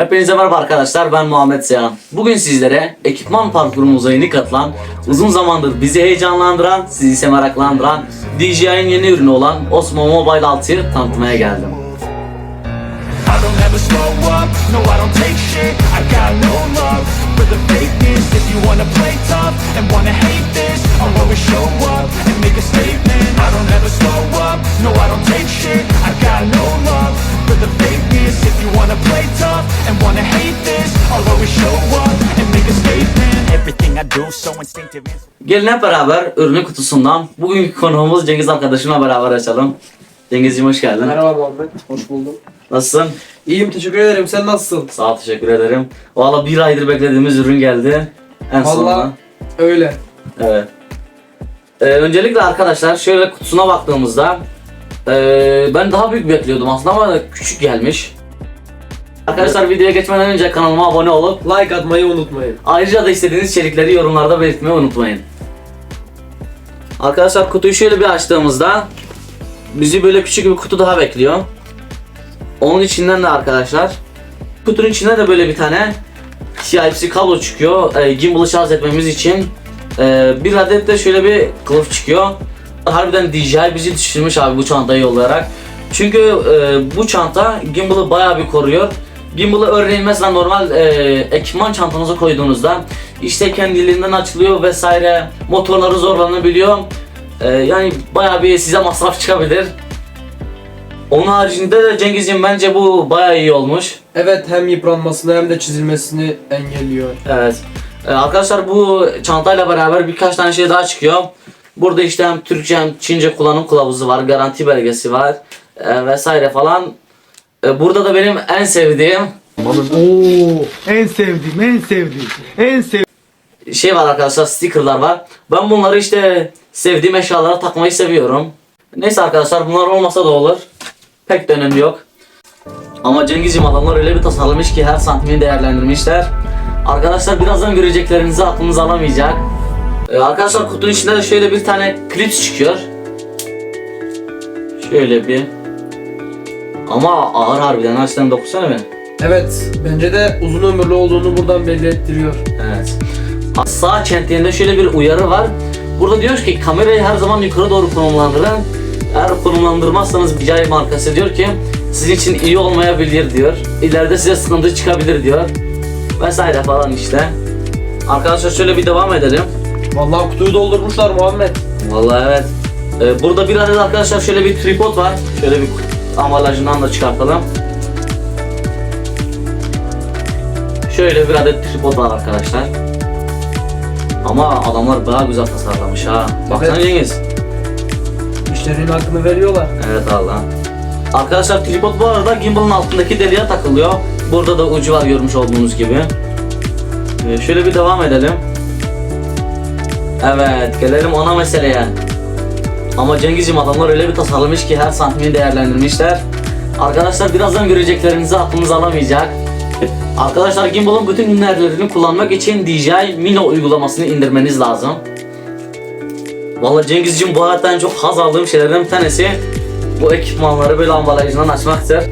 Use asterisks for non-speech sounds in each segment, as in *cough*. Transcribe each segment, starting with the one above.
Hepinize merhaba arkadaşlar ben Muhammed Seyhan. Bugün sizlere ekipman parkurumuza yeni katılan, uzun zamandır bizi heyecanlandıran, sizi ise meraklandıran DJI'nin yeni ürünü olan Osmo Mobile 6'yı tanıtmaya geldim. I Gelin hep beraber ürünün kutusundan bugünkü konuğumuz Cengiz arkadaşımla beraber açalım. Cengizciğim hoş geldin. Merhaba Muhammed, hoş buldum. Nasılsın? İyiyim, teşekkür ederim. Sen nasılsın? Sağ ol teşekkür ederim. Valla bir aydır beklediğimiz ürün geldi. En sonunda. Valla öyle. Evet. Ee, öncelikle arkadaşlar şöyle kutusuna baktığımızda ee, ben daha büyük bekliyordum aslında ama küçük gelmiş. Arkadaşlar videoya geçmeden önce kanalıma abone olup Like atmayı unutmayın. ayrıca da istediğiniz içerikleri yorumlarda belirtmeyi unutmayın. Arkadaşlar kutuyu şöyle bir açtığımızda bizi böyle küçük bir kutu daha bekliyor. Onun içinden de arkadaşlar kutunun içinde de böyle bir tane Type-C kablo çıkıyor. E, gimbal'ı şarj etmemiz için e, bir adet de şöyle bir kılıf çıkıyor. Harbiden DJI bizi düşünmüş abi bu çantayı yollayarak. Çünkü e, bu çanta gimbal'ı bayağı bir koruyor. Gimbal'ı örneğin mesela normal e, ekipman çantanıza koyduğunuzda işte kendiliğinden açılıyor vesaire motorları zorlanabiliyor. E, yani bayağı bir size masraf çıkabilir. Onun haricinde de Cengizciğim bence bu bayağı iyi olmuş. Evet, hem yıpranmasını hem de çizilmesini engelliyor. Evet. Ee, arkadaşlar bu çantayla beraber birkaç tane şey daha çıkıyor. Burada işte hem Türkçe hem Çince kullanım kılavuzu var, garanti belgesi var e, vesaire falan. E, burada da benim en sevdiğim Oo, en sevdiğim, en sevdiğim, en sevdiğim. şey var arkadaşlar, stickerlar var. Ben bunları işte sevdiğim eşyalara takmayı seviyorum. Neyse arkadaşlar bunlar olmasa da olur. Pek de önemi yok. Ama Cengizciğim adamlar öyle bir tasarlamış ki her santimini değerlendirmişler. Arkadaşlar birazdan göreceklerinizi aklınız alamayacak. Ee, arkadaşlar kutunun içinde de şöyle bir tane klips çıkıyor. Şöyle bir. Ama ağır harbiden açtan dokusana be. Evet, bence de uzun ömürlü olduğunu buradan belli ettiriyor. Evet. Sağ çenteğinde şöyle bir uyarı var. Burada diyor ki kamerayı her zaman yukarı doğru konumlandırın. Eğer konumlandırmazsanız DJI markası diyor ki sizin için iyi olmayabilir diyor. İleride size sıkıntı çıkabilir diyor. Vesaire falan işte. Arkadaşlar şöyle bir devam edelim. Vallahi kutuyu doldurmuşlar Muhammed. Vallahi evet. Ee, burada bir adet arkadaşlar şöyle bir tripod var. Şöyle bir ambalajından da çıkartalım. Şöyle bir adet tripod var arkadaşlar. Ama adamlar bayağı güzel tasarlamış ha. Baksana Evet. Cengiz. İşlerinin hakkını veriyorlar. Evet Allah. Arkadaşlar tripod bu arada gimbal'ın altındaki deliğe takılıyor. Burada da ucu var görmüş olduğunuz gibi. Ee, şöyle bir devam edelim. Evet gelelim ona meseleye. Ama Cengizciğim adamlar öyle bir tasarlamış ki her santimini değerlendirmişler. Arkadaşlar birazdan göreceklerinizi aklınız alamayacak. Arkadaşlar gimbal'ın bütün ünlülerini kullanmak için DJI Mino uygulamasını indirmeniz lazım. Vallahi Cengizciğim bu hayattan çok haz aldığım şeylerden bir tanesi bu ekipmanları böyle ambalajından açmaktır.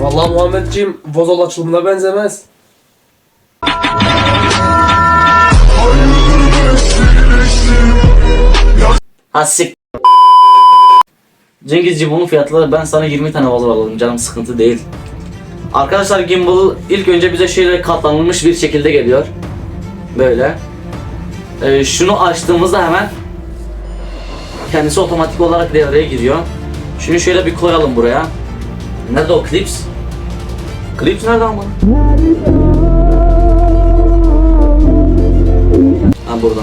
Vallahi Muhammedciğim vozol açılımına benzemez. Ha sik. Cengizciğim bunun fiyatları ben sana 20 tane vazo alalım canım sıkıntı değil. Arkadaşlar gimbal ilk önce bize şöyle katlanılmış bir şekilde geliyor. Böyle. Ee, şunu açtığımızda hemen kendisi otomatik olarak devreye giriyor. Şunu şöyle bir koyalım buraya. Nerede o clips? Clips nerede ama? Ha burada.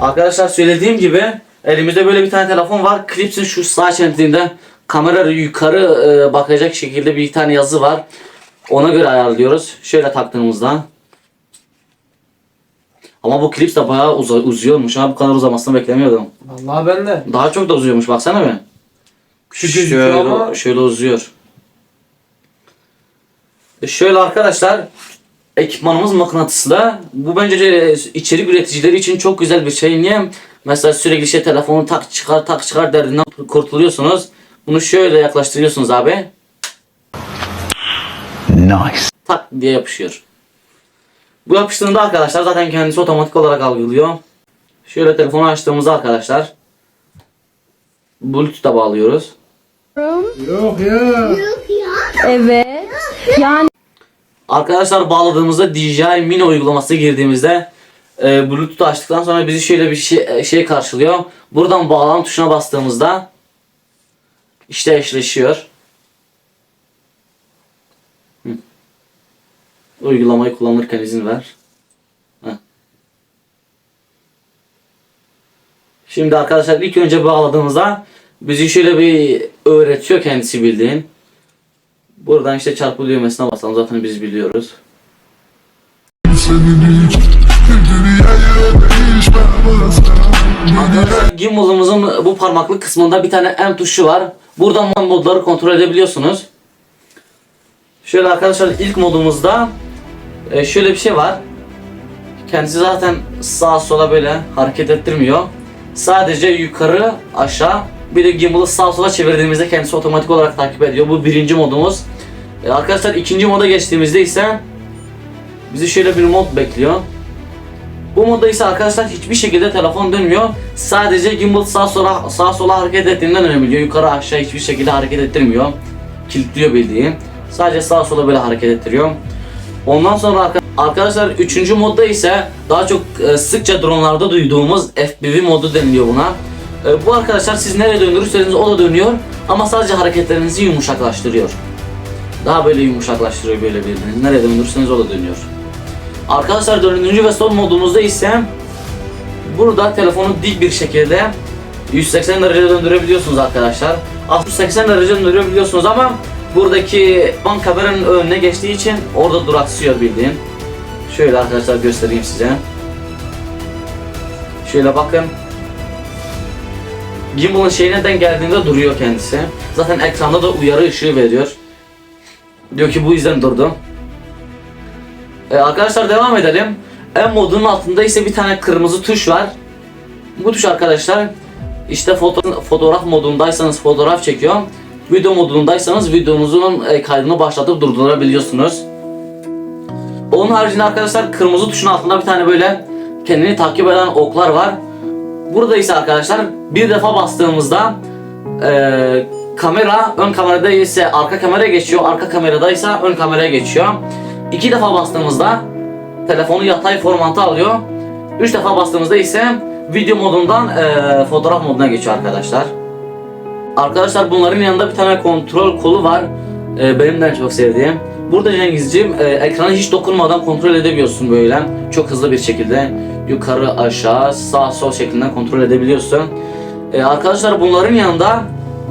Arkadaşlar söylediğim gibi elimizde böyle bir tane telefon var. Clips'in şu sağ çentinde kamera yukarı e, bakacak şekilde bir tane yazı var. Ona göre ayarlıyoruz. Şöyle taktığımızda. Ama bu klips de bayağı uza- uzuyormuş ha. Bu kadar uzamasını beklemiyordum. Vallahi ben de. Daha çok da uzuyormuş baksana bir. Küçük gözüküyor şöyle, ama- şöyle uzuyor. E Şöyle arkadaşlar ekipmanımız mıknatıslı. Bu bence içerik üreticileri için çok güzel bir şey. Niye? Mesela sürekli şey telefonu tak çıkar tak çıkar derdinden kurtuluyorsunuz. Bunu şöyle yaklaştırıyorsunuz abi. Nice. tak diye yapışıyor. Bu yapıştığında arkadaşlar zaten kendisi otomatik olarak algılıyor. Şöyle telefonu açtığımızda arkadaşlar Bluetooth'a bağlıyoruz. Yok ya. Evet. Yani Arkadaşlar bağladığımızda DJI Mini uygulaması girdiğimizde e, Bluetooth açtıktan sonra bizi şöyle bir şey, şey karşılıyor. Buradan bağlan tuşuna bastığımızda işte eşleşiyor. Hı. Uygulamayı kullanırken izin ver. Heh. Şimdi arkadaşlar ilk önce bağladığımızda bizi şöyle bir öğretiyor kendisi bildiğin. Buradan işte çarpı düğmesine basalım zaten biz biliyoruz. Gimbal'ımızın bu parmaklık kısmında bir tane M tuşu var. Buradan modları kontrol edebiliyorsunuz. Şöyle arkadaşlar ilk modumuzda e, şöyle bir şey var. Kendisi zaten sağa sola böyle hareket ettirmiyor. Sadece yukarı aşağı bir de gimbal'ı sağa sola çevirdiğimizde kendisi otomatik olarak takip ediyor. Bu birinci modumuz. E, arkadaşlar ikinci moda geçtiğimizde ise bizi şöyle bir mod bekliyor. Bu modda ise arkadaşlar hiçbir şekilde telefon dönmüyor. Sadece gimbal sağa sola sağa sola hareket ettiğinden dönebiliyor. Yukarı aşağı hiçbir şekilde hareket ettirmiyor. Kilitliyor bildiğin. Sadece sağa sola böyle hareket ettiriyor. Ondan sonra arka- arkadaşlar 3. modda ise daha çok e, sıkça dronlarda duyduğumuz FPV modu deniliyor buna. E, bu arkadaşlar siz nereye döndürürseniz o da dönüyor ama sadece hareketlerinizi yumuşaklaştırıyor. Daha böyle yumuşaklaştırıyor böyle bildiğiniz. Nereye döndürürseniz o da dönüyor. Arkadaşlar dördüncü ve son modumuzda ise burada telefonu dik bir şekilde 180 derece döndürebiliyorsunuz arkadaşlar. 60-80 derece döndürebiliyorsunuz ama buradaki ban kameranın önüne geçtiği için orada duraksıyor bildiğin. Şöyle arkadaşlar göstereyim size. Şöyle bakın. Gimbal'ın şeyine geldiğinde duruyor kendisi. Zaten ekranda da uyarı ışığı veriyor. Diyor ki bu yüzden durdum. Ee, arkadaşlar devam edelim. En modunun altında ise bir tane kırmızı tuş var. Bu tuş arkadaşlar işte foto fotoğraf modundaysanız fotoğraf çekiyor. Video modundaysanız videonuzun e, kaydını başlatıp durdurabiliyorsunuz. Onun haricinde arkadaşlar kırmızı tuşun altında bir tane böyle kendini takip eden oklar var. Burada ise arkadaşlar bir defa bastığımızda e, kamera ön kamerada ise arka kameraya geçiyor, arka kamerada ise ön kameraya geçiyor. İki defa bastığımızda telefonu yatay formata alıyor. Üç defa bastığımızda ise video modundan e, fotoğraf moduna geçiyor arkadaşlar. Arkadaşlar bunların yanında bir tane kontrol kolu var. E, benim de çok sevdiğim. Burada Cengizciğim e, ekrana hiç dokunmadan kontrol edebiliyorsun böyle. Çok hızlı bir şekilde yukarı aşağı sağ sol şeklinde kontrol edebiliyorsun. E, arkadaşlar bunların yanında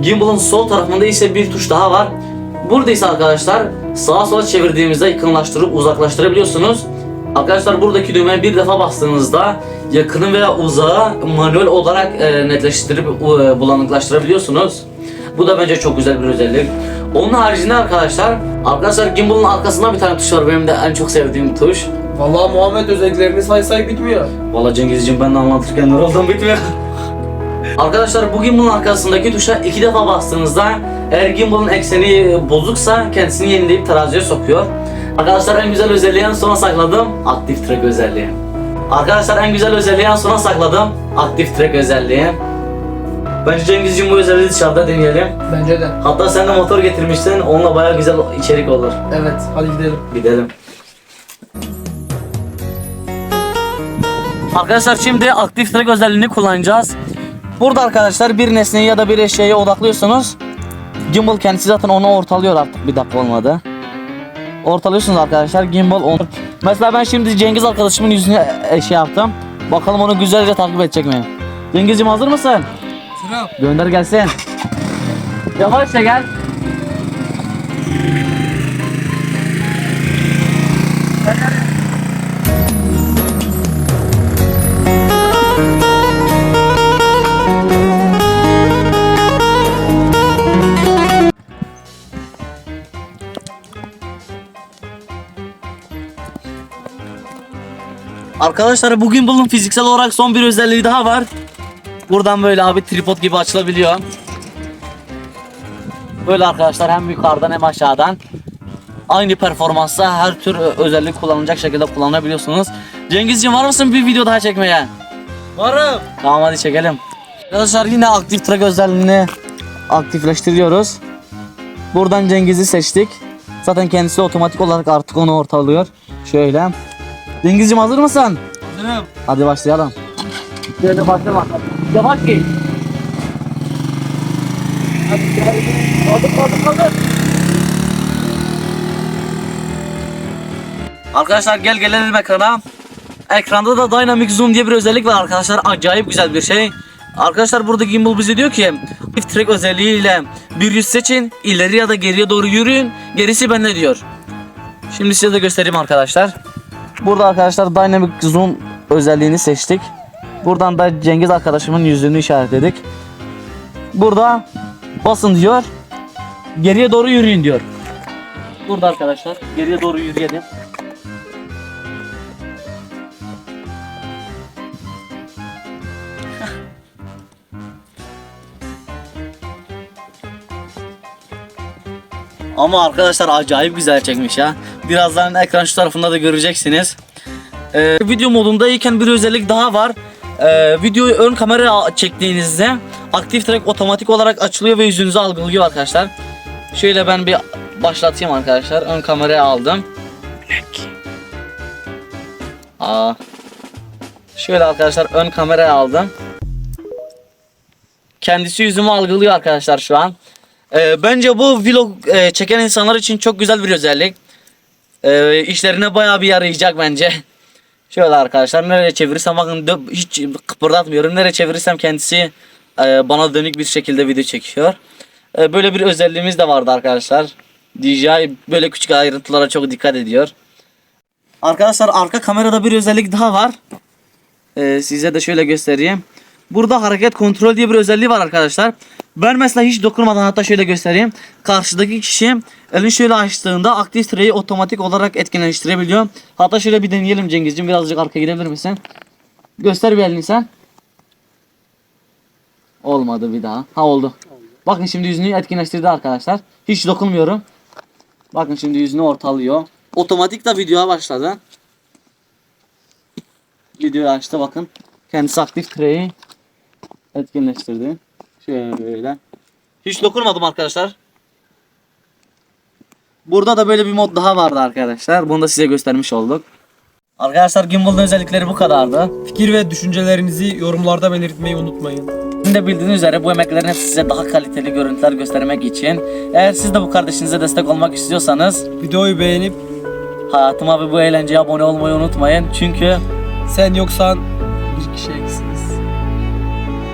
gimbal'ın sol tarafında ise bir tuş daha var. Burada ise arkadaşlar sağa sola çevirdiğimizde yakınlaştırıp uzaklaştırabiliyorsunuz. Arkadaşlar buradaki düğmeye bir defa bastığınızda yakını veya uzağı manuel olarak e, netleştirip e, bulanıklaştırabiliyorsunuz. Bu da bence çok güzel bir özellik. Onun haricinde arkadaşlar, arkadaşlar gimbal'ın arkasında bir tane tuş var benim de en çok sevdiğim tuş. Vallahi Muhammed özelliklerini saysak bitmiyor. Valla Cengizciğim ben de anlatırken yoruldım bitmiyor. *laughs* Arkadaşlar bu gimbal'ın arkasındaki tuşa iki defa bastığınızda eğer gimbal'ın ekseni bozuksa kendisini yenileyip teraziye sokuyor. Arkadaşlar en güzel özelliği en sona sakladım. Aktif track özelliği. Arkadaşlar en güzel özelliği en sona sakladım. Aktif track özelliği. Bence Cengizciğim bu özelliği dışarıda deneyelim. Bence de. Hatta sen de motor getirmiştin. Onunla baya güzel içerik olur. Evet hadi gidelim. Gidelim. Arkadaşlar şimdi aktif track özelliğini kullanacağız. Burada arkadaşlar bir nesneyi ya da bir eşyaya odaklıyorsunuz. Gimbal kendisi zaten onu ortalıyor artık bir dakika olmadı. Ortalıyorsunuz arkadaşlar gimbal onu. Mesela ben şimdi Cengiz arkadaşımın yüzüne e, şey yaptım. Bakalım onu güzelce takip edecek mi? Cengizciğim hazır mısın? Sıra. Gönder gelsin. Yavaşça gel. Arkadaşlar bugün bunun fiziksel olarak son bir özelliği daha var. Buradan böyle abi tripod gibi açılabiliyor. Böyle arkadaşlar hem yukarıdan hem aşağıdan. aynı performansta her tür özellik kullanılacak şekilde kullanabiliyorsunuz. Cengizciğim var mısın bir video daha çekmeye? Varım. Tamam hadi çekelim. Arkadaşlar yine aktif track özelliğini aktifleştiriyoruz. Buradan Cengiz'i seçtik. Zaten kendisi otomatik olarak artık onu ortalıyor. Şöyle. Cengizciğim hazır mısın? Hazırım. Hadi başlayalım. Şöyle başla Yavaş gel. Hadi gel. Kaldır kaldır kaldır. Arkadaşlar gel gelelim ekrana. Ekranda da Dynamic Zoom diye bir özellik var arkadaşlar. Acayip güzel bir şey. Arkadaşlar burada gimbal bize diyor ki Shift track özelliğiyle bir yüz seçin, ileri ya da geriye doğru yürüyün, gerisi bende diyor. Şimdi size de göstereyim arkadaşlar. Burada arkadaşlar Dynamic Zoom özelliğini seçtik. Buradan da Cengiz arkadaşımın yüzünü işaretledik. Burada basın diyor. Geriye doğru yürüyün diyor. Burada arkadaşlar geriye doğru yürüyelim. Ama arkadaşlar acayip güzel çekmiş ya. Birazdan ekran şu tarafında da göreceksiniz. Ee, video modundayken bir özellik daha var. Ee, videoyu ön kamera çektiğinizde aktif track otomatik olarak açılıyor ve yüzünüzü algılıyor arkadaşlar. Şöyle ben bir başlatayım arkadaşlar. Ön kameraya aldım. Aa. Şöyle arkadaşlar ön kameraya aldım. Kendisi yüzümü algılıyor arkadaşlar şu an. Ee, bence bu vlog e, çeken insanlar için çok güzel bir özellik. Ee, işlerine bayağı bir yarayacak bence. Şöyle arkadaşlar nereye çevirirsem bakın hiç kıpırdatmıyorum. Nereye çevirirsem kendisi e, bana dönük bir şekilde video çekiyor. E, böyle bir özelliğimiz de vardı arkadaşlar. DJI böyle küçük ayrıntılara çok dikkat ediyor. Arkadaşlar arka kamerada bir özellik daha var. E, size de şöyle göstereyim. Burada hareket kontrol diye bir özelliği var arkadaşlar. Ben mesela hiç dokunmadan hatta şöyle göstereyim. Karşıdaki kişi elini şöyle açtığında aktif track'i otomatik olarak etkinleştirebiliyor. Hatta şöyle bir deneyelim Cengizciğim. Birazcık arkaya gidebilir misin? Göster bir elini sen. Olmadı bir daha. Ha oldu. Bakın şimdi yüzünü etkinleştirdi arkadaşlar. Hiç dokunmuyorum. Bakın şimdi yüzünü ortalıyor. Otomatik de videoya başladı. Videoyu açtı bakın. Kendisi aktif track'i etkinleştirdi. Şöyle. Hiç dokunmadım arkadaşlar. Burada da böyle bir mod daha vardı arkadaşlar. Bunu da size göstermiş olduk. Arkadaşlar gimbal'ın özellikleri bu kadardı. Fikir ve düşüncelerinizi yorumlarda belirtmeyi unutmayın. Sizin de bildiğiniz üzere bu emeklerin hepsi size daha kaliteli görüntüler göstermek için. Eğer siz de bu kardeşinize destek olmak istiyorsanız Videoyu beğenip hayatıma ve bu eğlenceye abone olmayı unutmayın. Çünkü sen yoksan bir kişi eksiz.